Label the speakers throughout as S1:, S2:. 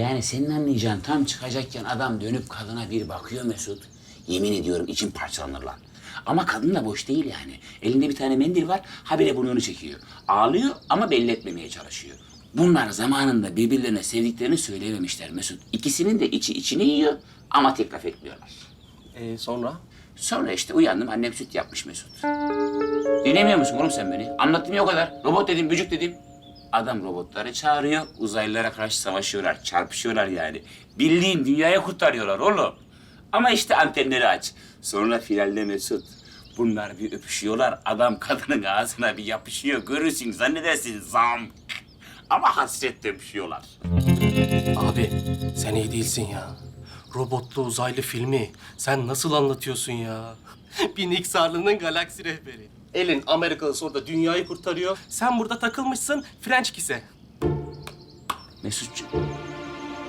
S1: Yani senin anlayacağın tam çıkacakken adam dönüp kadına bir bakıyor Mesut. Yemin ediyorum içim parçalanır lan. Ama kadın da boş değil yani. Elinde bir tane mendil var, habire burnunu çekiyor. Ağlıyor ama belli etmemeye çalışıyor. Bunlar zamanında birbirlerine sevdiklerini söyleyememişler Mesut. İkisinin de içi içini yiyor ama tek laf etmiyorlar.
S2: Ee, sonra?
S1: Sonra işte uyandım annem süt yapmış Mesut. Dinlemiyor musun oğlum sen beni? Anlattım ya o kadar. Robot dedim, bücük dedim. Adam robotları çağırıyor, uzaylılara karşı savaşıyorlar, çarpışıyorlar yani. Bildiğin dünyayı kurtarıyorlar oğlum. Ama işte antenleri aç. Sonra finalde Mesut. Bunlar bir öpüşüyorlar, adam kadının ağzına bir yapışıyor. Görürsün, zannedersin zam. Ama hasretle öpüşüyorlar.
S2: Abi sen iyi değilsin ya. Robotlu uzaylı filmi sen nasıl anlatıyorsun ya? Bir Sarlı'nın galaksi rehberi. Elin Amerikalısı orada dünyayı kurtarıyor. Sen burada takılmışsın French kiss'e.
S1: Mesutcuğum,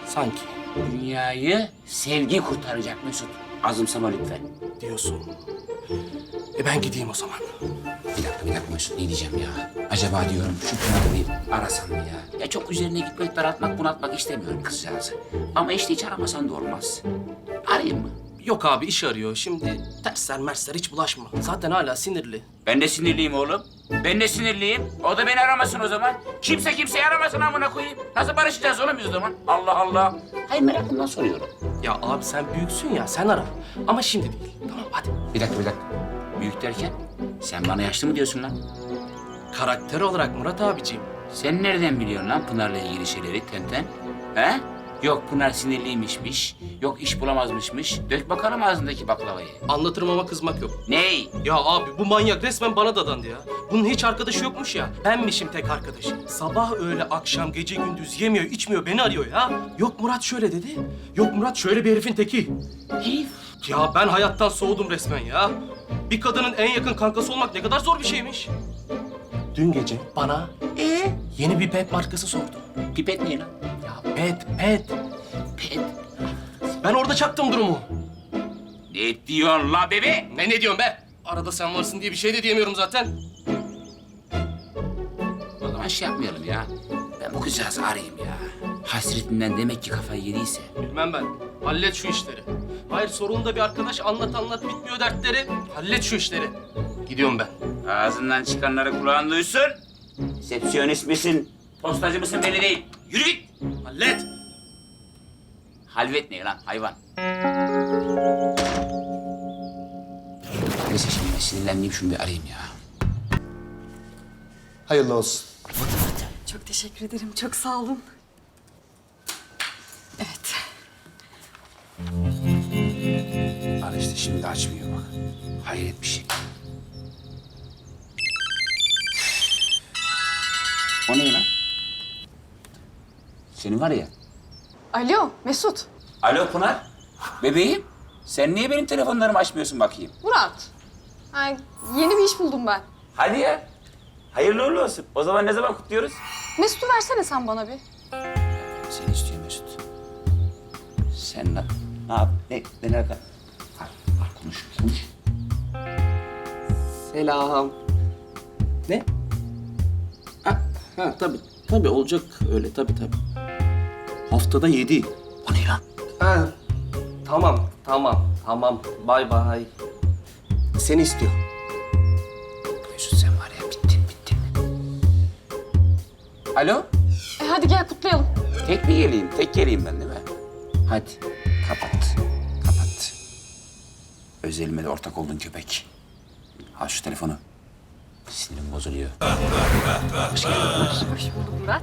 S2: Sanki
S1: dünyayı sevgi kurtaracak Mesut. Azımsama lütfen.
S2: diyorsun. E ben gideyim o zaman.
S1: Bir dakika, bir dakika Mesut ne diyeceğim ya? Acaba diyorum şu Pınar'ı bir arasam mı ya? Ya çok üzerine gitmek, daraltmak, bunaltmak istemiyorum kızcağızı. Ama işte hiç aramasan da olmaz. Arayayım mı?
S2: Yok abi iş arıyor. Şimdi tersler mersler hiç bulaşma. Zaten hala sinirli.
S1: Ben de sinirliyim oğlum. Ben de sinirliyim. O da beni aramasın o zaman. Kimse kimseyi aramasın amına koyayım. Nasıl barışacağız oğlum biz o zaman? Allah Allah. Hayır merakımdan soruyorum.
S2: Ya abi sen büyüksün ya sen ara. Ama şimdi değil. Tamam hadi.
S1: Bir dakika, bir dakika. Büyük derken sen bana yaşlı mı diyorsun lan?
S2: Karakter olarak Murat abiciğim.
S1: Sen nereden biliyorsun lan Pınar'la ilgili şeyleri Tenten? He? Yok Pınar sinirliymişmiş, yok iş bulamazmışmış. Dök bakalım ağzındaki baklavayı.
S2: Anlatırım ama kızmak yok.
S1: Ney?
S2: Ya abi bu manyak resmen bana dadandı ya. Bunun hiç arkadaşı yokmuş ya. Benmişim tek arkadaşı. Sabah öğle akşam gece gündüz yemiyor içmiyor beni arıyor ya. Yok Murat şöyle dedi. Yok Murat şöyle bir herifin teki.
S1: Herif.
S2: Ya ben hayattan soğudum resmen ya. Bir kadının en yakın kankası olmak ne kadar zor bir şeymiş. Dün gece bana
S1: Ee?
S2: yeni bir pet markası sordu.
S1: Pipet ne lan?
S2: Pet pet.
S1: Pet.
S2: Ben orada çaktım durumu.
S1: Ne diyorsun la bebe?
S2: Ne ne diyorsun be? Arada sen varsın diye bir şey de diyemiyorum zaten.
S1: O zaman şey yapmayalım ya. Ben bu kızcağızı arayayım ya. Hasretinden demek ki kafayı yediyse.
S2: Bilmem ben. Hallet şu işleri. Hayır sorununda bir arkadaş anlat anlat bitmiyor dertleri. Hallet şu işleri. Gidiyorum ben.
S1: Ağzından çıkanları kulağın duysun. Sepsiyonist misin? Postacı mısın belli değil. Yürü git.
S2: Hallet.
S1: Halvet ne lan hayvan? Neyse şimdi ben sinirlenmeyeyim şunu bir arayayım ya.
S3: Hayırlı olsun.
S4: Çok teşekkür ederim. Çok sağ olun. Evet.
S1: Al işte şimdi açmıyor bak. Hayret bir şey. O ne lan? Senin var ya.
S4: Alo Mesut.
S1: Alo Pınar. Bebeğim. Sen niye benim telefonlarımı açmıyorsun bakayım?
S4: Murat. Ha, yeni bir iş buldum ben.
S1: Hadi ya. Hayırlı uğurlu olsun. O zaman ne zaman kutluyoruz?
S4: Mesut'u versene sen bana bir.
S1: Seni istiyor Mesut. Sen ne, ne yap? Ne, ne al konuş, konuş.
S2: Selam. Ne? Ha, ha tabii. Tabii olacak öyle tabii tabii. Haftada yedi.
S1: O ne lan?
S2: Ha, tamam, tamam, tamam. Bay bay. Seni istiyor.
S1: Mesut sen var ya bittin, bittin. Alo?
S4: E hadi gel kutlayalım.
S1: Tek mi geleyim? Tek geleyim ben değil mi? Hadi kapat. Kapat. Özelime de ortak oldun köpek. Al şu telefonu. Sinirim bozuluyor.
S4: Hoş bulduk Murat.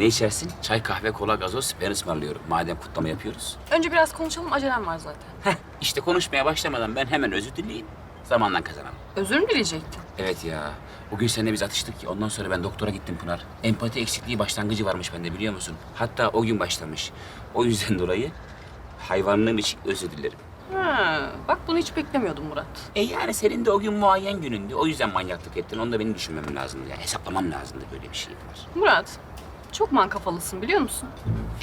S1: Ne içersin? Çay, kahve, kola, gazoz. Ben ısmarlıyorum. Madem kutlama yapıyoruz.
S4: Önce biraz konuşalım. Acelem var zaten.
S1: Heh, işte konuşmaya başlamadan ben hemen özür dileyeyim. Zamandan kazanalım.
S4: Özür mü dileyecektin?
S1: Evet ya. Bugün seninle biz atıştık ya. Ondan sonra ben doktora gittim Pınar. Empati eksikliği başlangıcı varmış bende biliyor musun? Hatta o gün başlamış. O yüzden dolayı hayvanlığım için özür dilerim.
S4: Ha, bak bunu hiç beklemiyordum Murat.
S1: E yani senin de o gün muayyen günündü. O yüzden manyaklık ettin. Onu da benim düşünmem lazımdı. Yani hesaplamam lazımdı böyle bir şey var.
S4: Murat, çok man kafalısın biliyor musun?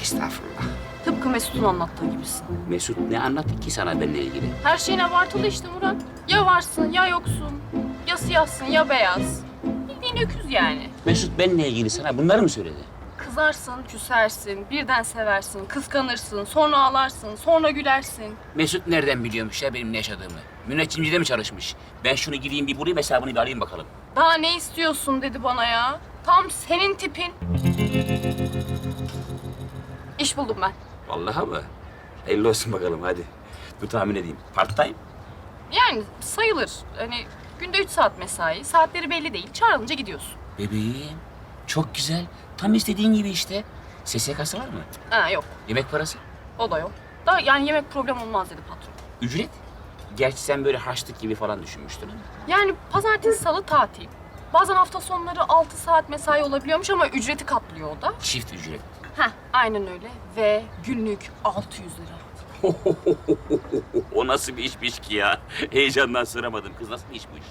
S1: Estağfurullah.
S4: Tıpkı Mesut'un anlattığı gibisin.
S1: Mesut ne anlattı ki sana benimle ilgili?
S4: Her şeyin abartılı işte Murat. Ya varsın ya yoksun. Ya siyahsın ya beyaz. Bildiğin öküz yani.
S1: Mesut benimle ilgili sana bunları mı söyledi?
S4: Kız kızarsın, küsersin, birden seversin, kıskanırsın, sonra ağlarsın, sonra gülersin.
S1: Mesut nereden biliyormuş ya benim ne yaşadığımı? Müneccimcide mi çalışmış? Ben şunu gideyim bir bulayım hesabını bir alayım bakalım.
S4: Daha ne istiyorsun dedi bana ya. Tam senin tipin. İş buldum ben.
S1: Vallahi mı? Hayırlı olsun bakalım hadi. Dur tahmin edeyim. Part time?
S4: Yani sayılır. Hani günde 3 saat mesai. Saatleri belli değil. Çağrılınca gidiyorsun.
S1: Bebeğim. Çok güzel. Tam istediğin gibi işte. SSK'sı var mı?
S4: Ha yok.
S1: Yemek parası?
S4: O da yok. Da yani yemek problem olmaz dedi patron.
S1: Ücret? Gerçi sen böyle haçlık gibi falan düşünmüştün.
S4: Yani pazartesi, salı tatil. Bazen hafta sonları 6 saat mesai olabiliyormuş ama ücreti kaplıyor o da.
S1: Çift ücret.
S4: Heh, aynen öyle. Ve günlük 600 lira.
S1: o nasıl bir işmiş ki ya? Heyecandan sıramadım. Kız nasıl bir iş bu iş?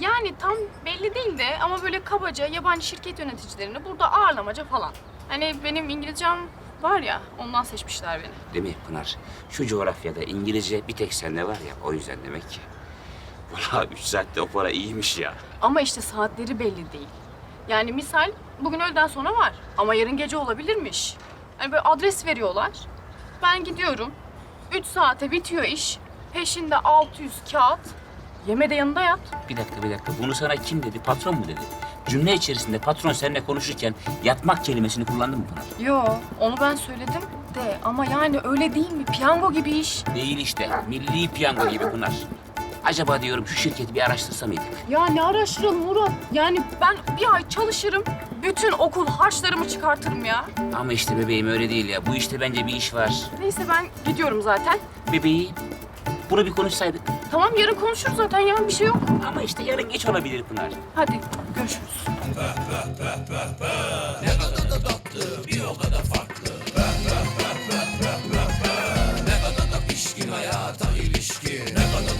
S4: Yani tam belli değil de ama böyle kabaca yabancı şirket yöneticilerini burada ağırlamaca falan. Hani benim İngilizcem var ya ondan seçmişler beni.
S1: Değil mi Pınar? Şu coğrafyada İngilizce bir tek sende var ya. O yüzden demek ki. Valla üç saatte o para iyiymiş ya.
S4: Ama işte saatleri belli değil. Yani misal bugün öğleden sonra var ama yarın gece olabilirmiş. Hani böyle adres veriyorlar. Ben gidiyorum. 3 saate bitiyor iş. Peşinde 600 kağıt. Yeme de yanında yat.
S1: Bir dakika bir dakika. Bunu sana kim dedi? Patron mu dedi? Cümle içerisinde patron seninle konuşurken yatmak kelimesini kullandın mı Pınar?
S4: Yo, onu ben söyledim de ama yani öyle değil mi? Piyango gibi iş.
S1: Değil işte. Milli piyango gibi Pınar. Acaba diyorum şu şirketi bir araştırsa mıydık?
S4: Ya ne araştıralım Murat? Yani ben bir ay çalışırım, bütün okul harçlarımı çıkartırım ya.
S1: Ama işte bebeğim öyle değil ya. Bu işte bence bir iş var.
S4: Neyse ben gidiyorum zaten.
S1: Bebeğim, bunu bir konuşsaydık.
S4: Tamam yarın konuşuruz zaten ya bir şey yok.
S1: Ama işte yarın geç olabilir Pınar.
S4: Hadi görüşürüz.
S3: bir o farklı. Ne kadar da hayata ilişkin. Ne kadar